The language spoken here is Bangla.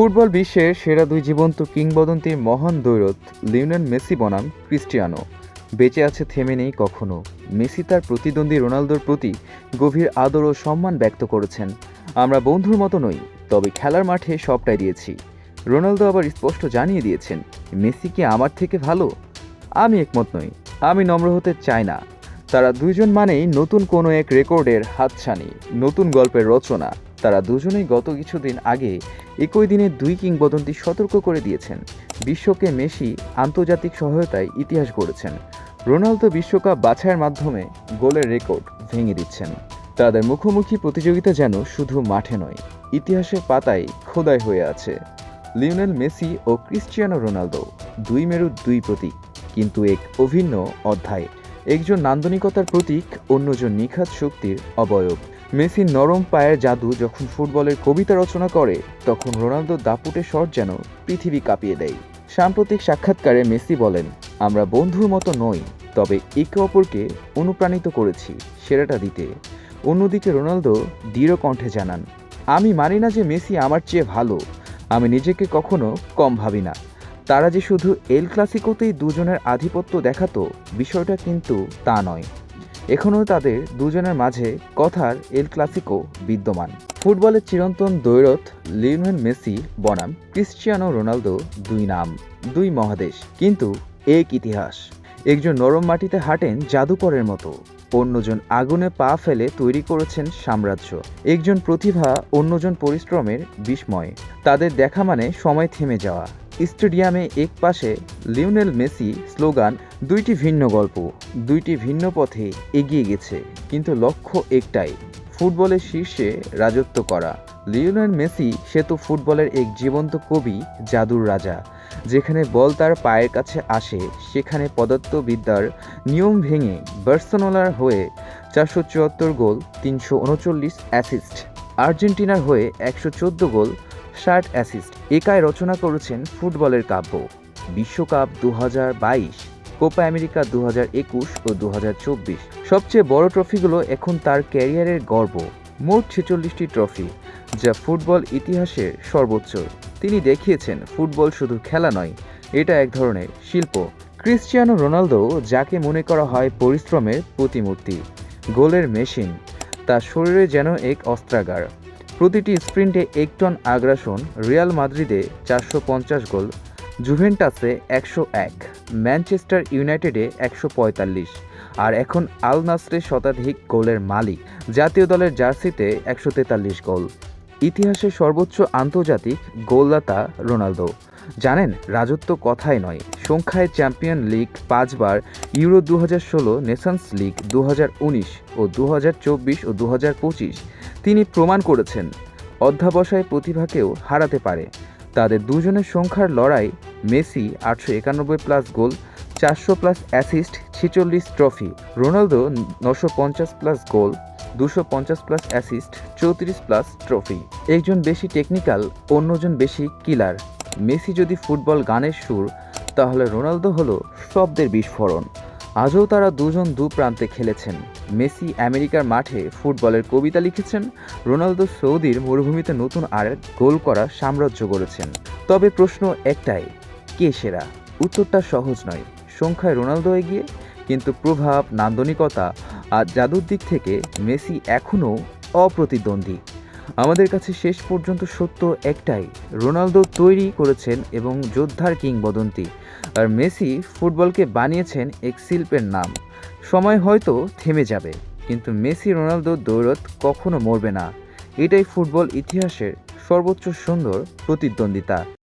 ফুটবল বিশ্বের সেরা দুই জীবন্ত কিংবদন্তির মহান দৈরত লিওনেল মেসি বনাম ক্রিস্টিয়ানো। বেঁচে আছে, থেমে নেই কখনো। মেসি তার প্রতিদ্বন্দ্বী রোনালদোর প্রতি গভীর আদর ও সম্মান ব্যক্ত করেছেন। আমরা বন্ধুর মতো নই, তবে খেলার মাঠে সবটাই দিয়েছি। রোনালদো আবার স্পষ্ট জানিয়ে দিয়েছেন, মেসি কি আমার থেকে ভালো? আমি একমত নই। আমি নম্র হতে চাই না। তারা দুইজন মানেই নতুন কোনো এক রেকর্ডের হাতছানি, নতুন গল্পের রচনা। তারা দুজনেই গত কিছুদিন আগে একই দিনে দুই কিংবদন্তি সতর্ক করে দিয়েছেন। বিশ্বকে মেসি আন্তর্জাতিক সহায়তায় ইতিহাস গড়েছেন। রোনালদো বিশ্বকাপ বাছাইয়ের মাধ্যমে গোলের রেকর্ড ভেঙে দিচ্ছেন। তাদের মুখোমুখি প্রতিযোগিতা যেন শুধু মাঠে নয়, ইতিহাসের পাতায় খোদাই হয়ে আছে। লিওনেল মেসি ও ক্রিশ্চিয়ানো রোনালদো দুই মেরুর দুই প্রতীক, কিন্তু এক অভিন্ন অধ্যায়। একজন নান্দনিকতার প্রতীক, অন্যজন নিখাত শক্তির অবয়ব। মেসির নরম পায়ের জাদু যখন ফুটবলের কবিতা রচনা করে, তখন রোনালদো দাপুটে শট যেন পৃথিবী কাঁপিয়ে দেয়। সাম্প্রতিক সাক্ষাৎকারে মেসি বলেন, আমরা বন্ধুর মতো নই, তবে একে অপরকে অনুপ্রাণিত করেছি সেরাটা দিতে। অন্যদিকে রোনালদো দৃঢ় কণ্ঠে জানান, আমি মানি না যে মেসি আমার চেয়ে ভালো, আমি নিজেকে কখনো কম ভাবি না। তারা যে শুধু এল ক্লাসিকোতেই দুজনের আধিপত্য দেখাতো, বিষয়টা কিন্তু তা নয়। এখনও তাদের দুজনের মাঝে কথার এল ক্লাসিকো বিদ্যমান। ফুটবলের চিরন্তন দৈরথ লিওনেল মেসি বনাম, ক্রিশ্চিয়ানো রোনালদো দুই নাম, দুই মহাদেশ, কিন্তু এক ইতিহাস। একজন নরম মাটিতে হাঁটেন জাদুকরের মতো। অন্যজন আগুনে পা ফেলে তৈরি করেছেন সাম্রাজ্য। একজন প্রতিভা, অন্যজন পরিশ্রমের বিস্ময়। তাদের দেখা মানে সময় থেমে যাওয়া। স্টেডিয়ামে এক পাশে লিওনেল মেসি স্লোগান, দুইটি ভিন্ন গল্প, দুইটি ভিন্ন পথে এগিয়ে গেছে। কিন্তু লক্ষ্য একটাই, ফুটবলের শীর্ষে রাজত্ব করা। লিওনেল মেসি, সে তো ফুটবলের এক জীবন্ত কবি, জাদুর রাজা। যেখানে বল তার পায়ের কাছে আসে, সেখানে পদার্থবিদ্যার নিয়ম ভেঙে বার্সেলোনার হয়ে চারশো চুয়াত্তর গোল, তিনশো উনচল্লিশ অ্যাসিস্ট। আর্জেন্টিনার হয়ে একশো চোদ্দ গোল ষাট অ্যাসিস্ট। একাই রচনা করেছেন ফুটবলের কাব্য। বিশ্বকাপ দু বাইশ, কোপা আমেরিকা দু একুশ ও দু সবচেয়ে বড় ট্রফিগুলো এখন তার ক্যারিয়ারের গর্ব। মোট ছেচল্লিশটি ট্রফি, যা ফুটবল ইতিহাসের সর্বোচ্চ। তিনি দেখিয়েছেন, ফুটবল শুধু খেলা নয়, এটা এক ধরনের শিল্প। ক্রিশ্চিয়ানো রোনালদো যাকে মনে করা হয় পরিশ্রমের প্রতিমূর্তি। গোলের মেশিন তার শরীরে যেন এক অস্ত্রাগার। প্রতিটি স্প্রিন্টে এক টন আগ্রাসন, রিয়াল মাদ্রিদে চারশো পঞ্চাশ গোল, জুভেন্টাসে একশো এক, ম্যানচেস্টার ইউনাইটেডে একশো পঁয়তাল্লিশ আর এখন আল নাসরে শতাধিক গোলের মালিক। জাতীয় দলের জার্সিতে একশো তেতাল্লিশ গোল। ইতিহাসের সর্বোচ্চ আন্তর্জাতিক গোলদাতা রোনালদো। জানেন, রাজত্ব কথাই নয়। সংখ্যায় চ্যাম্পিয়ন লিগ পাঁচবার ইউরো দু হাজার ষোলো, নেশনস লিগ দু হাজার উনিশ ও দু হাজার চব্বিশ ও দু হাজার পঁচিশ তিনি প্রমাণ করেছেন, অধ্যাবসায় প্রতিভাকেও হারাতে পারে। তাদের দুজনের সংখ্যার লড়াই, মেসি আটশো একানব্বই প্লাস গোল, চারশো প্লাস অ্যাসিস্ট, ছেচল্লিশ ট্রফি, রোনালদো নশো পঞ্চাশ প্লাস গোল, দুশো পঞ্চাশ প্লাস অ্যাসিস্ট, চৌত্রিশ প্লাস ট্রফি। একজন বেশি টেকনিক্যাল, অন্যজন বেশি কিলার। মেসি যদি ফুটবল গানের সুর, তাহলে রোনালদো হলো শব্দের বিস্ফোরণ। আজও তারা দুজন দু প্রান্তে খেলেছেন। মেসি আমেরিকার মাঠে ফুটবলের কবিতা লিখেছেন, রোনালদো সৌদির মরুভূমিতে নতুন আর গোল করা সাম্রাজ্য গড়েছেন। তবে প্রশ্ন একটাই, কে সেরা? উত্তরটা সহজ নয়, সংখ্যায় রোনালদো এগিয়ে, কিন্তু প্রভাব, নান্দনিকতা আর জাদুর দিক থেকে মেসি এখনও অপ্রতিদ্বন্দ্বী। আমাদের কাছে শেষ পর্যন্ত সত্য একটাই, রোনালদো তৈরি করেছেন এবং যোদ্ধার কিংবদন্তি, আর মেসি ফুটবলকে বানিয়েছেন এক শিল্পের নাম। সময় হয়তো থেমে যাবে, কিন্তু মেসি রোনালদো দৌলত কখনো মরবে না। এটাই ফুটবল ইতিহাসের সর্বোচ্চ সুন্দর প্রতিদ্বন্দ্বিতা।